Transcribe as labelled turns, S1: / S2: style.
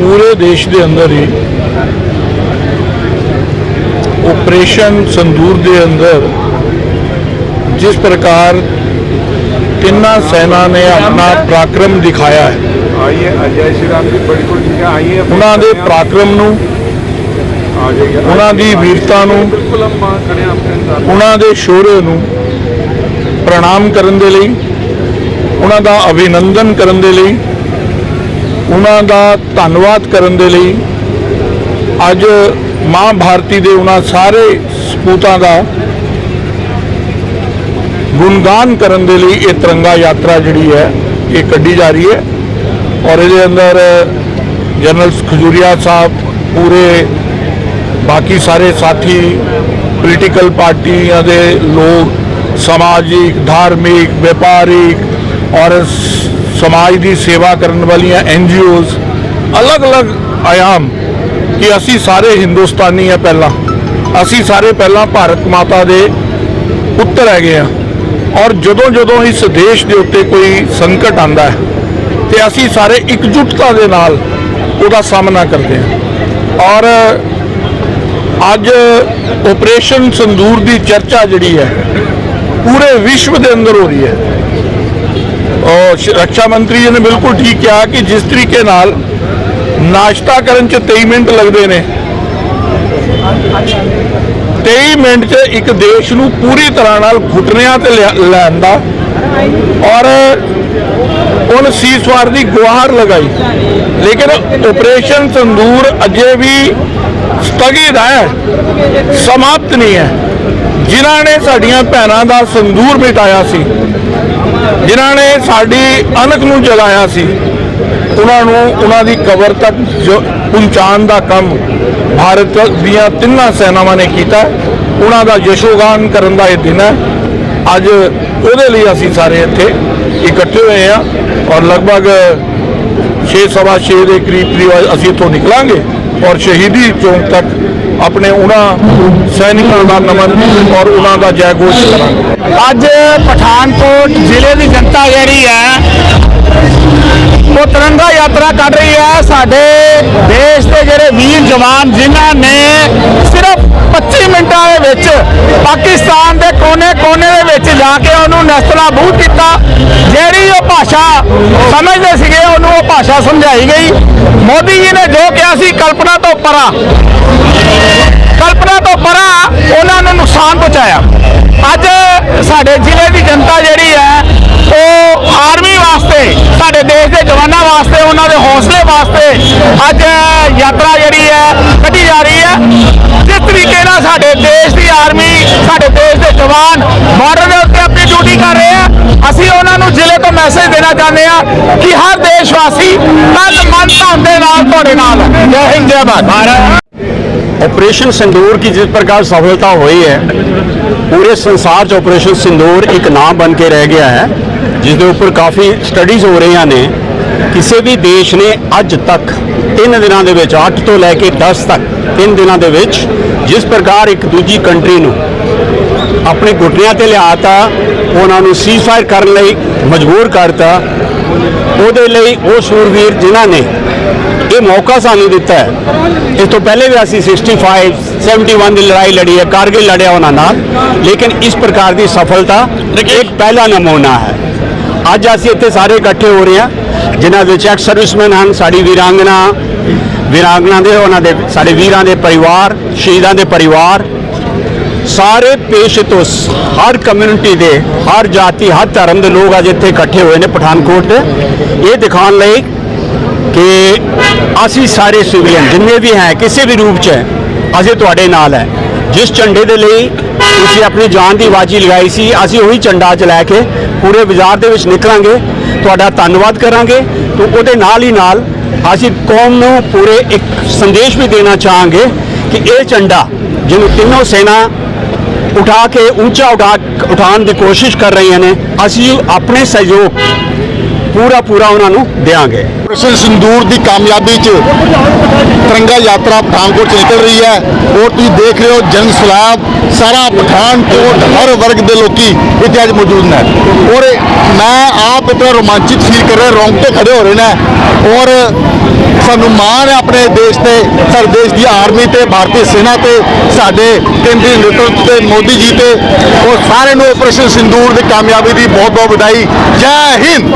S1: ਪੂਰੇ ਦੇਸ਼ ਦੇ ਅੰਦਰ ਹੀ ਆਪਰੇਸ਼ਨ ਸੰਦੂਰ ਦੇ ਅੰਦਰ ਜਿਸ ਪ੍ਰਕਾਰ ਤਿੰਨਾ ਸੈਨਾ ਨੇ ਆਪਣਾ ਪ੍ਰਾਕਰਮ ਦਿਖਾਇਆ ਹੈ। ਉਹਨਾਂ ਦੇ ਪ੍ਰਾਕਰਮ ਨੂੰ ਉਹਨਾਂ ਦੀ ਵੀਰਤਾ ਨੂੰ ਉਹਨਾਂ ਦੇ ਸ਼ੌਰਯ ਨੂੰ ਪ੍ਰਣਾਮ ਕਰਨ ਦੇ ਲਈ ਉਹਨਾਂ ਦਾ ਅਭਿਨੰਦਨ ਕਰਨ ਦੇ ਲਈ ਉਹਨਾਂ ਦਾ ਧੰਨਵਾਦ ਕਰਨ ਦੇ ਲਈ ਅੱਜ ਮਾਂ ਭਾਰਤੀ ਦੇ ਉਹਨਾਂ ਸਾਰੇ ਸਪੂਤਾਂ ਦਾ ਗੁਣਗਾਨ ਕਰਨ ਦੇ ਲਈ ਇਹ ਤਿਰੰਗਾ ਯਾਤਰਾ ਜਿਹੜੀ ਹੈ, ਇਹ ਕੱਢੀ ਜਾ ਰਹੀ ਹੈ। ਔਰ ਇਹਦੇ ਅੰਦਰ ਜਨਰਲ ਖਜੂਰੀਆ ਸਾਹਿਬ, ਪੂਰੇ ਬਾਕੀ ਸਾਰੇ ਸਾਥੀ ਪੋਲੀਟੀਕਲ ਪਾਰਟੀਆਂ ਦੇ ਲੋਕ, ਸਮਾਜਿਕ, ਧਾਰਮਿਕ, ਵਪਾਰਿਕ ਔਰ ਸਮਾਜ ਦੀ ਸੇਵਾ ਕਰਨ ਵਾਲੀਆਂ ਐੱਨ ਜੀ ਓਜ਼, ਅਲੱਗ-ਅਲੱਗ ਆਯਾਮ ਕਿ ਅਸੀਂ ਸਾਰੇ ਹਿੰਦੁਸਤਾਨੀ ਆ ਪਹਿਲਾਂ। ਅਸੀਂ ਸਾਰੇ ਪਹਿਲਾਂ ਭਾਰਤ ਮਾਤਾ ਦੇ ਪੁੱਤਰ ਹੈਗੇ ਆ। ਔਰ ਜਦੋਂ ਜਦੋਂ ਇਸ ਦੇਸ਼ ਦੇ ਉੱਤੇ ਕੋਈ ਸੰਕਟ ਆਂਦਾ ਹੈ, ਤੇ ਅਸੀਂ ਸਾਰੇ ਇਕਜੁੱਟਤਾ ਦੇ ਨਾਲ ਉਹਦਾ ਸਾਹਮਣਾ ਕਰਦੇ ਹਾਂ। ਔਰ ਅੱਜ ਆਪਰੇਸ਼ਨ ਸੰਦੂਰ ਦੀ ਚਰਚਾ ਜਿਹੜੀ ਹੈ, ਪੂਰੇ ਵਿਸ਼ਵ ਦੇ ਅੰਦਰ ਹੋ ਰਹੀ ਹੈ। ਔਰ ਰੱਖਿਆ ਮੰਤਰੀ ਜੀ ਨੇ ਬਿਲਕੁਲ ਠੀਕ ਕਿਹਾ ਕਿ ਜਿਸ ਤਰੀਕੇ ਨਾਲ ਨਾਸ਼ਤਾ ਕਰਨ ਚ 23 ਮਿੰਟ ਲੱਗਦੇ ਨੇ। 23 ਮਿੰਟ 'ਚ ਇੱਕ ਦੇਸ਼ ਨੂੰ ਪੂਰੀ ਤਰ੍ਹਾਂ ਨਾਲ ਘੁਟਨਿਆਂ ਤੇ ਲਿਆ- ਲੈਣ ਦਾ ਔਰ ਉਹਨ ਸੀਸਵਾਰ ਦੀ ਗੁਹਾਰ ਲਗਾਈ। ਲੇਕਿਨ ਆਪਰੇਸ਼ਨ ਸੰਦੂਰ ਅਜੇ ਵੀ ਸਥਗਿਤ ਹੈ, ਸਮਾਪਤ ਨਹੀਂ ਹੈ। ਜਿਨ੍ਹਾਂ ਨੇ ਸਾਡੀਆਂ ਭੈਣਾਂ ਦਾ ਸੰਦੂਰ ਮਿਟਾਇਆ ਸੀ, ਜਿਨ੍ਹਾਂ ਨੇ ਸਾਡੀ ਅਣਖ ਨੂੰ ਜਗਾਇਆ ਸੀ, ਉਹਨਾਂ ਨੂੰ ਉਹਨਾਂ ਦੀ ਕਬਰ ਤੱਕ ਜੋ ਪਹੁੰਚਾਉਣ ਦਾ ਕੰਮ ਭਾਰਤ ਦੀਆਂ ਤਿੰਨਾਂ ਸੈਨਾਵਾਂ ਨੇ ਕੀਤਾ ਉਹਨਾਂ ਦਾ ਯਸ਼ੋਗਾਨ ਕਰਨ ਦਾ ਇਹ ਦਿਨ ਹੈ। ਅੱਜ ਉਹਦੇ ਲਈ ਅਸੀਂ ਸਾਰੇ ਇੱਥੇ ਇਕੱਠੇ ਹੋਏ ਆ ਔਰ ਲਗਭਗ 6:30 ਦੇ ਕਰੀਬ ਕਰੀਬ ਅਸੀਂ ਇੱਥੋਂ ਨਿਕਲਾਂਗੇ। ਔਰ ਸ਼ਹੀਦੀ ਚੌਂਕ ਤੱਕ ਆਪਣੇ ਉਹਨਾਂ ਸੈਨਿਕਾਂ ਦਾ ਨਮਨ ਔਰ ਉਹਨਾਂ ਦਾ ਜੈ ਘੋਸ਼ ਕਰਾਂਗੇ।
S2: ਅੱਜ ਪਠਾਨਕੋਟ ਜ਼ਿਲ੍ਹੇ ਦੀ ਜਨਤਾ ਜਿਹੜੀ ਹੈ ਉਹ ਤਿਰੰਗਾ ਯਾਤਰਾ ਕੱਢ ਰਹੀ ਹੈ। ਸਾਡੇ ਦੇਸ਼ ਦੇ ਜਿਹੜੇ ਵੀਰ ਜਵਾਨ, ਜਿਨ੍ਹਾਂ ਨੇ ਸਿਰਫ 25 ਮਿੰਟਾਂ ਦੇ ਵਿੱਚ ਪਾਕਿਸਤਾਨ ਦੇ ਕੋਨੇ-ਕੋਨੇ ਦੇ ਵਿੱਚ ਜਾ ਕੇ ਉਹਨੂੰ ਨਸਤਨਾਬੂਦ ਕੀਤਾ। ਜਿਹੜੀ ਉਹ ਭਾਸ਼ਾ ਸਮਝਦੇ ਸੀਗੇ, ਉਹਨੂੰ ਉਹ ਭਾਸ਼ਾ ਸਮਝਾਈ ਗਈ। ਮੋਦੀ ਜੀ ਨੇ ਜੋ ਕਿਹਾ ਸੀ, ਕਲਪਨਾ ਤੋਂ ਪਰਾਂ। ਕਲਪਨਾ ਤੋਂ ਪਰਾਂ ਉਹਨਾਂ ਨੂੰ ਨੁਕਸਾਨ ਪਹੁੰਚਾਇਆ। ਅੱਜ ਸਾਡੇ ਜ਼ਿਲ੍ਹੇ ਦੀ ਜਨਤਾ ਜਿਹੜੀ ਹੈ ਉਹ ਆਰਮੀ ਵਾਸਤੇ ਸਾਡੇ ਦੇਸ਼ ਦੇ ਜਵਾਨਾਂ ਵਾਸਤੇ ਉਹਨਾਂ ਦੇ ਹੌਸਲੇ ਵਾਸਤੇ ਅੱਜ ਯਾਤਰਾ ਜਿਹੜੀ ਹੈ ਕੱਢੀ ਜਾ ਰਹੀ ਹੈ ਜਿਸ ਤਰੀਕੇ ਨਾਲ ਸਾਡੇ ਦੇਸ਼ ਦੀ ਆਰਮੀ ਸਾਡੇ ਦੇਸ਼ ਦੇ ਜਵਾਨ ਬਾਰਡਰ ਦੇ ਉੱਤੇ ਆਪਣੀ ਡਿਊਟੀ ਕਰ ਰਹੇ ਆ ਅਸੀਂ ਉਹਨਾਂ ਨੂੰ ਜ਼ਿਲ੍ਹੇ ਤੋਂ ਮੈਸੇਜ ਦੇਣਾ ਚਾਹੁੰਦੇ ਆ ਕਿ ਹਰ ਦੇਸ਼ ਵਾਸੀ ਤਨ ਮਨ ਧਨ ਦੇ ਨਾਲ ਤੁਹਾਡੇ ਨਾਲ ਹੈ ਜੈ ਹਿੰਦ ਜੈ ਭਾਰਤ
S3: ऑपरेशन सिंदूर की जिस प्रकार सफलता हुई है पूरे संसार 'ਚ ऑपरेशन सिंदूर ਇੱਕ ਨਾਮ ਬਣ ਕੇ ਰਹਿ ਗਿਆ ਹੈ ਜਿਸ ਦੇ ਉੱਪਰ ਕਾਫੀ ਸਟੱਡੀਜ਼ ਹੋ ਰਹੀਆਂ ਨੇ ਕਿਸੇ ਵੀ ਦੇਸ਼ ਨੇ ਅੱਜ ਤੱਕ ਤਿੰਨ ਦਿਨਾਂ ਦੇ ਵਿੱਚ 8 ਤੋਂ ਲੈ ਕੇ 10 ਤੱਕ ਤਿੰਨ ਦਿਨਾਂ ਦੇ ਵਿੱਚ ਜਿਸ ਪ੍ਰਕਾਰ ਇੱਕ ਦੂਜੀ ਕੰਟਰੀ ਨੂੰ ਆਪਣੇ ਘੁਟਨਿਆਂ ਤੇ ਲਿਆਤਾ ਉਹਨਾਂ ਨੂੰ ਸੀਜ਼ਫਾਇਰ ਕਰਨ ਲਈ ਮਜਬੂਰ ਕਰਤਾ ਉਹਦੇ ਲਈ ਉਹ ਸੂਰਵੀਰ ਜਿਨ੍ਹਾਂ ਨੇ ਇਹ ਮੌਕਾ ਸਾਨੂੰ ਦਿੱਤਾ ਹੈ। ਇਸ ਤੋਂ ਪਹਿਲੇ ਵੀ ਅਸੀਂ 65 71 ਦੀ ਲੜਾਈ ਲੜੀ ਹੈ ਕਾਰਗਿਲ ਲੜਿਆ ਉਹਨਾਂ ਨਾਲ ਲੇਕਿਨ ਇਸ ਪ੍ਰਕਾਰ ਦੀ ਸਫਲਤਾ ਇੱਕ ਪਹਿਲਾ ਨਮੂਨਾ ਹੈ। ਅੱਜ ਅਸੀਂ ਇੱਥੇ ਸਾਰੇ ਇਕੱਠੇ ਹੋ ਰਹੇ ਹਾਂ ਜਿਨ੍ਹਾਂ ਵਿੱਚ ਐਕਸ ਸਰਵਿਸਮੈਨ ਹਨ ਸਾਡੀ ਵੀਰਾਂਗਨਾ ਵੀਰਾਂਗਨਾ ਦੇ ਉਹਨਾਂ ਦੇ ਸਾਡੇ ਵੀਰਾਂ ਦੇ ਪਰਿਵਾਰ ਸ਼ਹੀਦਾਂ ਦੇ ਪਰਿਵਾਰ ਸਾਰੇ ਪੇਸ਼ ਤੋਂ ਹਰ ਕਮਿਊਨਿਟੀ ਦੇ ਹਰ ਜਾਤੀ ਹਰ ਧਰਮ ਦੇ ਲੋਕ ਅੱਜ ਇੱਥੇ ਇਕੱਠੇ ਹੋਏ ਨੇ ਪਠਾਨਕੋਟ ਤੇ। ਇਹ ਦਿਖਾਉਣ ਲਈ ਕਿ ਅਸੀਂ ਸਾਰੇ ਸਿਵਲੀਅਨ ਜਿੰਨੇ ਵੀ ਹੈ ਕਿਸੇ ਵੀ ਰੂਪ 'ਚ ਹੈ, ਅਸੀਂ ਤੁਹਾਡੇ ਨਾਲ ਹੈ। ਜਿਸ ਝੰਡੇ ਦੇ ਲਈ ਤੁਸੀਂ ਆਪਣੀ ਜਾਨ ਦੀ ਬਾਜੀ ਲਗਾਈ ਸੀ, ਅਸੀਂ ਉਹੀ ਝੰਡਾ ਚ ਲੈ ਕੇ ਪੂਰੇ ਬਾਜ਼ਾਰ ਦੇ ਵਿੱਚ ਨਿਕਲਾਂਗੇ। ਤੁਹਾਡਾ ਧੰਨਵਾਦ ਕਰਾਂਗੇ। ਤੇ ਉਹਦੇ ਨਾਲ ਹੀ ਨਾਲ ਅਸੀਂ ਕੌਮ ਨੂੰ ਪੂਰੇ ਇੱਕ ਸੰਦੇਸ਼ ਵੀ ਦੇਣਾ ਚਾਹਾਂਗੇ ਕਿ ਇਹ ਝੰਡਾ ਜਿਹਨੂੰ ਤਿੰਨੋਂ ਸੈਨਾ ਉਠਾ ਕੇ, ਉੱਚਾ ਉਠਾ ਉਠਾਉਣ ਦੀ ਕੋਸ਼ਿਸ਼ ਕਰ ਰਹੀਆਂ ਨੇ, ਅਸੀਂ ਆਪਣੇ ਸਹਿਯੋਗ ਪੂਰਾ ਪੂਰਾ ਉਹਨਾਂ ਨੂੰ ਦੇਵਾਂਗੇ
S4: ਆਪਰੇਸ਼ਨ ਸਿੰਦੂਰ ਦੀ ਕਾਮਯਾਬੀ 'ਚ ਤਿਰੰਗਾ ਯਾਤਰਾ ਪਠਾਨਕੋਟ 'ਚ ਨਿਕਲ ਰਹੀ ਹੈ। ਔਰ ਤੁਸੀਂ ਦੇਖ ਰਹੇ ਹੋ ਜਨ ਸਲਾਬ ਸਾਰਾ ਪਠਾਨਕੋਟ, ਹਰ ਵਰਗ ਦੇ ਲੋਕੀ ਇੱਥੇ ਅੱਜ ਮੌਜੂਦ ਨੇ। ਔਰ ਮੈਂ ਆਪ ਇਤਨਾ ਰੋਮਾਂਚਿਤ ਫੀਲ ਕਰ ਰਿਹਾ, ਰੌਂਗਟੇ ਖੜੇ ਹੋ ਰਹੇ ਨੇ। ਔਰ ਸਾਨੂੰ ਮਾਣ ਹੈ ਆਪਣੇ ਦੇਸ਼ ਤੇ, ਸਾਡੇ ਦੇਸ਼ ਦੀ ਆਰਮੀ ਤੇ, ਭਾਰਤੀ ਸੈਨਾ ਤੇ, ਸਾਡੇ ਕੇਂਦਰੀ ਨੇਤਰਤਵ ਤੇ, ਮੋਦੀ ਜੀ ਤੇ। ਔਰ ਸਾਰਿਆਂ ਨੂੰ ਆਪਰੇਸ਼ਨ ਸਿੰਦੂਰ ਦੀ ਕਾਮਯਾਬੀ ਦੀ ਬਹੁਤ ਬਹੁਤ ਵਧਾਈ। ਜੈ ਹਿੰਦ!